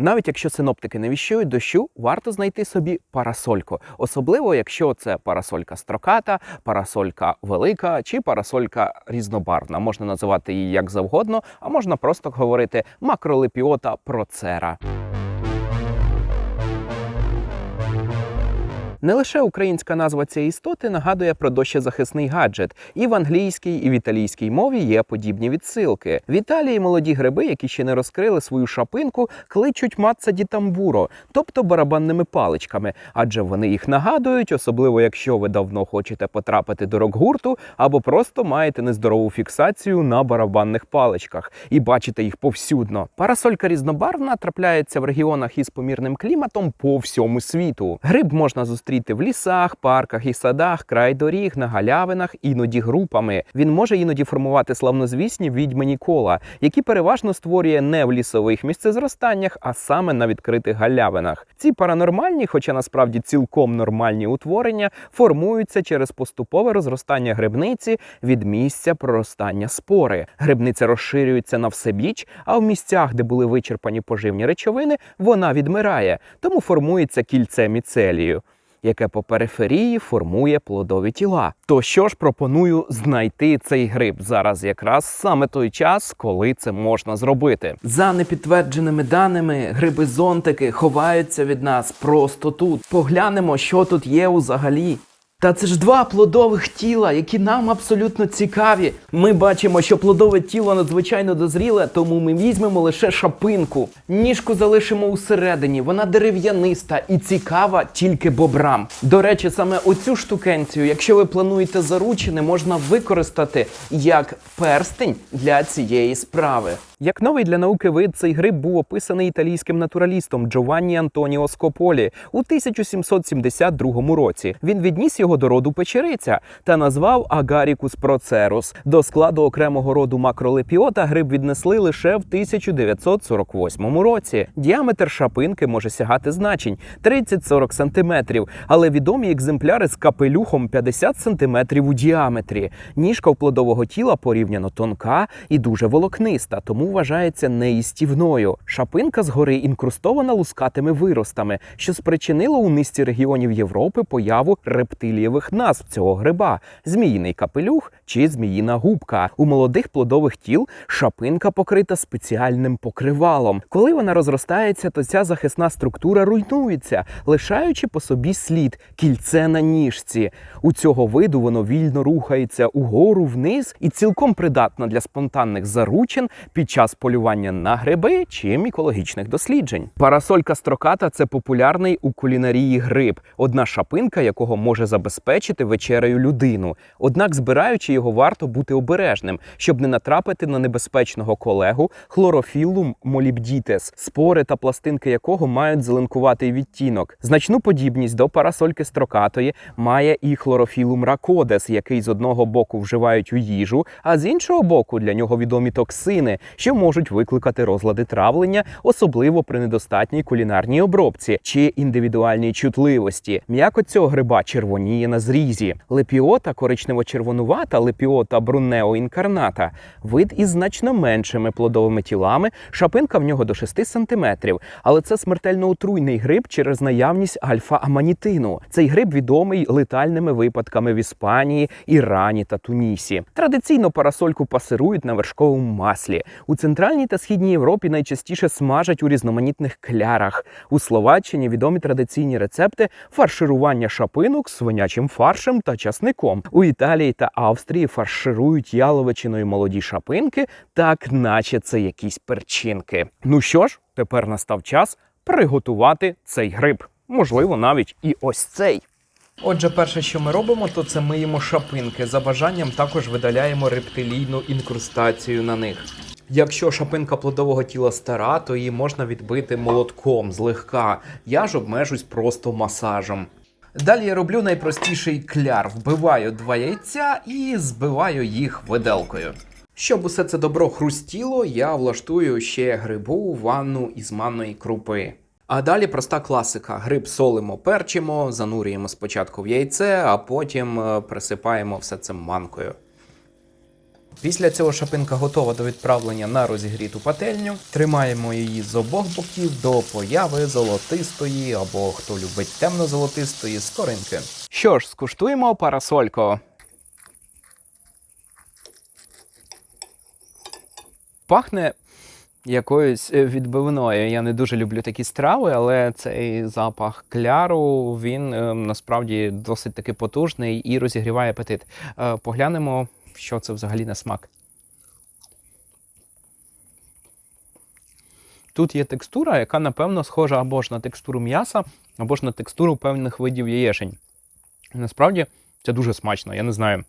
Навіть якщо синоптики не віщують дощу, варто знайти собі парасольку, особливо якщо це парасолька строката, парасолька велика чи парасолька різнобарвна. Можна називати її як завгодно, а можна просто говорити макролепіота процера. Не лише українська назва цієї істоти нагадує про дощезахисний гаджет. І в англійській, і в італійській мові є подібні відсилки. В Італії молоді гриби, які ще не розкрили свою шапинку, кличуть матца ді тамбуро, тобто барабанними паличками, адже вони їх нагадують, особливо якщо ви давно хочете потрапити до рок-гурту або просто маєте нездорову фіксацію на барабанних паличках і бачите їх повсюдно. Парасолька різнобарвна трапляється в регіонах із помірним кліматом по всьому світу. Гриб можна зустріти в лісах, парках і садах, край доріг, на галявинах, іноді групами. Він може іноді формувати славнозвісні відьмані кола, які переважно створює не в лісових місцезростаннях, а саме на відкритих галявинах. Ці паранормальні, хоча насправді цілком нормальні утворення, формуються через поступове розростання грибниці від місця проростання спори. Грибниця розширюється на всебіч, а в місцях, де були вичерпані поживні речовини, вона відмирає, тому формується кільце міцелію. Яке по периферії формує плодові тіла. То що ж пропоную знайти цей гриб зараз, якраз саме той час, коли це можна зробити. За непідтвердженими даними, гриби зонтики ховаються від нас просто тут. Поглянемо, що тут є взагалі. Та це ж два плодових тіла, які нам абсолютно цікаві. Ми бачимо, що плодове тіло надзвичайно дозріле, тому ми візьмемо лише шапинку. Ніжку залишимо усередині, вона дерев'яниста і цікава тільки бобрам. До речі, саме оцю штукенцію, якщо ви плануєте заручини, можна використати як перстень для цієї справи. Як новий для науки вид, цей гриб був описаний італійським натуралістом Джованні Антоніо Скополі у 1772 році. Він відніс його до роду печериця та назвав Агарікус процерус. До складу окремого роду макролепіота гриб віднесли лише в 1948 році. Діаметр шапинки може сягати значень 30-40 см, але відомі екземпляри з капелюхом 50 см у діаметрі. Ніжка в плодового тіла порівняно тонка і дуже волокниста, тому вважається неїстівною. Шапинка згори інкрустована лускатими виростами, що спричинило у низці регіонів Європи появу рептилієвих назв цього гриба: зміїний капелюх чи зміїна губка. У молодих плодових тіл шапинка покрита спеціальним покривалом. Коли вона розростається, то ця захисна структура руйнується, лишаючи по собі слід кільце на ніжці. У цього виду воно вільно рухається угору вниз і цілком придатна для спонтанних заручин під час полювання на гриби чи мікологічних досліджень. Парасолька строката це популярний у кулінарії гриб, одна шапинка якого може забезпечити вечерею людину. Однак, збираючи його, варто бути обережним, щоб не натрапити на небезпечного колегу хлорофілум молібдітес, спори та пластинки якого мають зеленкуватий відтінок. Значну подібність до парасольки строкатої має і хлорофілум ракодес, який з одного боку вживають у їжу, а з іншого боку для нього відомі токсини, що можуть викликати розлади травлення, особливо при недостатній кулінарній обробці чи індивідуальній чутливості. М'яко цього гриба червоніє на зрізі. Лепіота коричнево-червонувата, лепіота брунео інкарната, вид із значно меншими плодовими тілами. Шапинка в нього до 6 см. Але це смертельно отруйний гриб через наявність альфа-аманітину. Цей гриб відомий летальними випадками в Іспанії, Ірані та Тунісі. Традиційно парасольку пасирують на вершковому маслі. У центральній та східній Європі найчастіше смажать у різноманітних клярах. У Словаччині відомі традиційні рецепти фарширування шапинок свинячим фаршем та часником. У Італії та Австрії фарширують яловичиною молоді шапинки, так наче це якісь перчинки. Ну що ж, тепер настав час приготувати цей гриб. Можливо, навіть і ось цей. Отже, перше, що ми робимо, то це миємо шапинки. За бажанням також видаляємо рептилійну інкрустацію на них. Якщо шапинка плодового тіла стара, то її можна відбити молотком злегка. Я ж обмежусь просто масажем. Далі я роблю найпростіший кляр: вбиваю два яйця і збиваю їх виделкою. Щоб усе це добро хрустіло, я влаштую ще грибу ванну із манної крупи. А далі проста класика: гриб солимо, перчимо, занурюємо спочатку в яйце, а потім е, присипаємо все це манкою. Після цього шапинка готова до відправлення на розігріту пательню. Тримаємо її з обох боків до появи золотистої або хто любить темно-золотистої скоринки. Що ж, скуштуємо парасольку. Пахне якоюсь е, відбивною. Я не дуже люблю такі страви, але цей запах кляру він е, насправді досить таки потужний і розігріває апетит. Е, Поглянемо, що це взагалі на смак. Тут є текстура, яка, напевно, схожа або ж на текстуру м'яса, або ж на текстуру певних видів яєшень. Насправді це дуже смачно, я не знаю.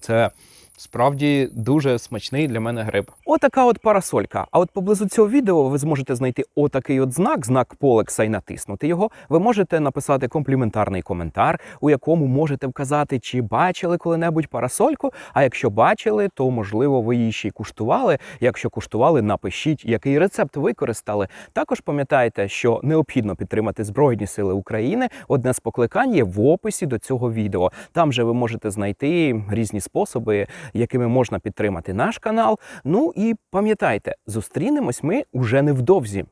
Це справді дуже смачний для мене гриб. Отака от парасолька. А от поблизу цього відео ви зможете знайти отакий от знак, знак Полекса, і натиснути його. Ви можете написати компліментарний коментар, у якому можете вказати, чи бачили коли-небудь парасольку. А якщо бачили, то можливо ви її ще й куштували. Якщо куштували, напишіть, який рецепт використали. Також пам'ятайте, що необхідно підтримати Збройні Сили України. Одне з покликань є в описі до цього відео. Там же ви можете знайти різні способи, якими можна підтримати наш канал. Ну і пам'ятайте, зустрінемось ми уже невдовзі.